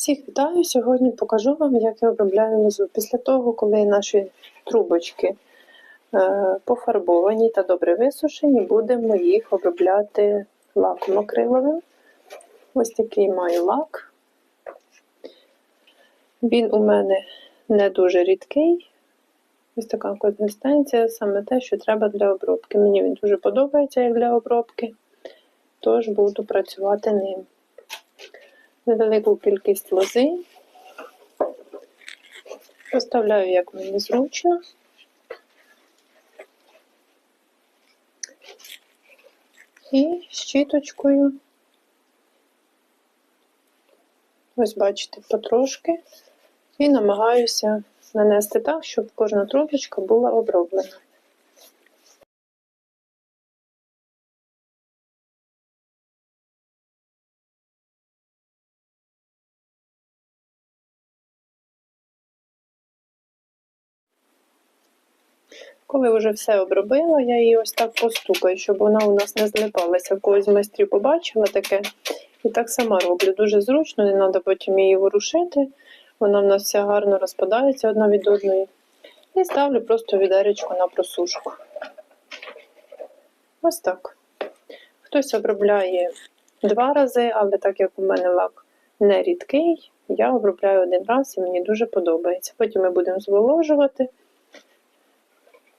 Всіх вітаю! Сьогодні покажу вам, як я обробляю лозу. Після того, коли наші трубочки е, пофарбовані та добре висушені, будемо їх обробляти лаком акриловим. Ось такий маю лак. Він у мене не дуже рідкий. Ось така консистенція, саме те, що треба для обробки. Мені він дуже подобається як для обробки, тож буду працювати ним невелику кількість лози. Поставляю, як мені зручно. І щіточкою, ось бачите, потрошки, і намагаюся нанести так, щоб кожна трубочка була оброблена. Коли вже все обробила, я її ось так постукаю, щоб вона у нас не злипалася. Когось з майстрів побачила таке. І так сама роблю. Дуже зручно, не треба потім її ворушити. Вона в нас вся гарно розпадається одна від одної. І ставлю просто відеречко на просушку. Ось так. Хтось обробляє два рази, але так як у мене лак не рідкий, я обробляю один раз і мені дуже подобається. Потім ми будемо зволожувати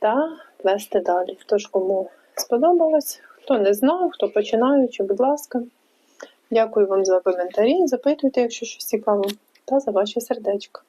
та плести далі. Тож, кому сподобалось, хто не знав, хто починаючи, будь ласка. Дякую вам за коментарі. Запитуйте, якщо щось цікаво, та за ваші сердечка.